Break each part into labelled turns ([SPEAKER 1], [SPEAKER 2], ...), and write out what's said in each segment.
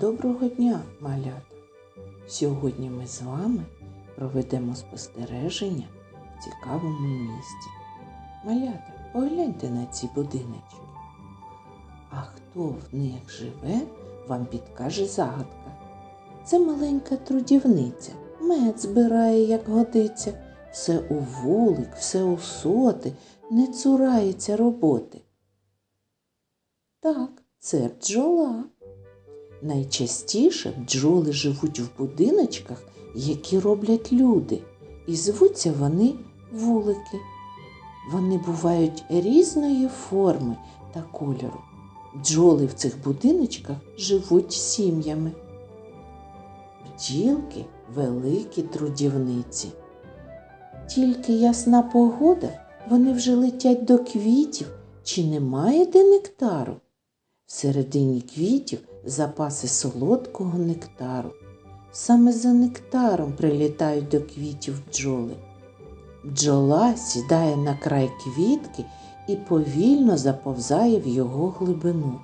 [SPEAKER 1] Доброго дня, малята! Сьогодні ми з вами проведемо спостереження в цікавому місті. Малята, погляньте на ці будиночки. А хто в них живе, вам підкаже загадка. Це маленька трудівниця, мед збирає, як годиться, все у вулик, все у соти, не цурається роботи. Так, це бджола. Найчастіше бджоли живуть в будиночках, які роблять люди, і звуться вони вулики. Вони бувають різної форми та кольору. Бджоли в цих будиночках живуть сім'ями. Бджілки великі трудівниці. Тільки ясна погода, вони вже летять до квітів, чи немає де нектару. Всередині квітів запаси солодкого нектару. Саме за нектаром прилітають до квітів бджоли. Бджола сідає на край квітки і повільно заповзає в його глибину.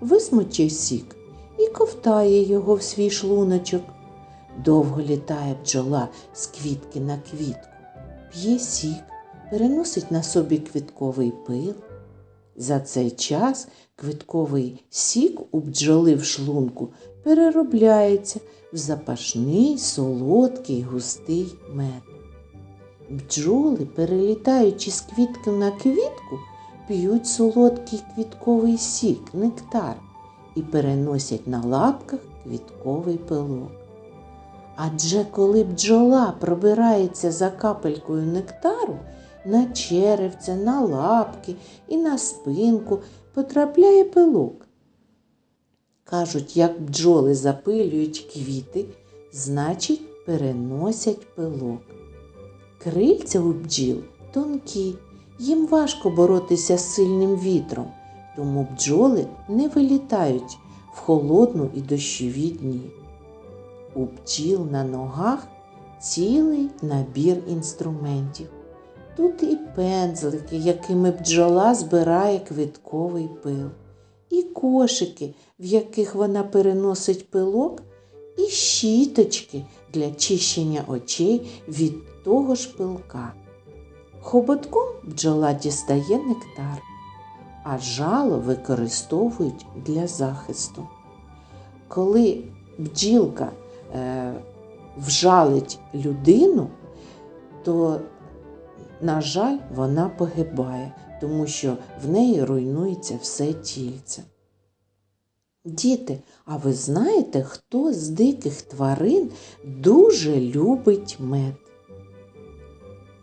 [SPEAKER 1] Висмочує сік і ковтає його в свій шлуночок. Довго літає бджола з квітки на квітку, п'є сік, переносить на собі квітковий пил. За цей час квітковий сік у бджоли в шлунку переробляється в запашний, солодкий, густий мед. Бджоли, перелітаючи з квітки на квітку, п'ють солодкий квітковий сік, нектар і переносять на лапках квітковий пилок. Адже коли бджола пробирається за капелькою нектару, на черевце, на лапки і на спинку потрапляє пилок. Кажуть, як бджоли запилюють квіти, значить переносять пилок. Крильця у бджіл тонкі, їм важко боротися з сильним вітром, тому бджоли не вилітають в холодну і дощові дні. У бджіл на ногах цілий набір інструментів. Тут і пензлики, якими бджола збирає квітковий пил, і кошики, в яких вона переносить пилок, і щіточки для чищення очей від того ж пилка. Хоботком бджола дістає нектар, а жало використовують для захисту. Коли бджілка е, вжалить людину, то на жаль, вона погибає, тому що в неї руйнується все тільце. Діти, а ви знаєте, хто з диких тварин дуже любить мед?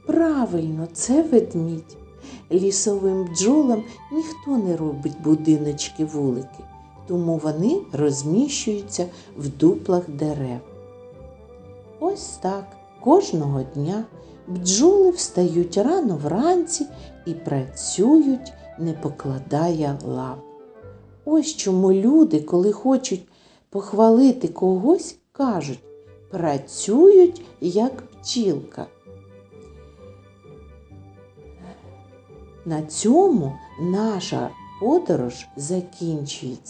[SPEAKER 1] Правильно, це ведмідь. Лісовим бджолам ніхто не робить будиночки вулики, тому вони розміщуються в дуплах дерев. Ось так кожного дня бджоли встають рано вранці і працюють, не покладая лап. Ось чому люди, коли хочуть похвалити когось, кажуть працюють як бджілка. На цьому наша подорож закінчується.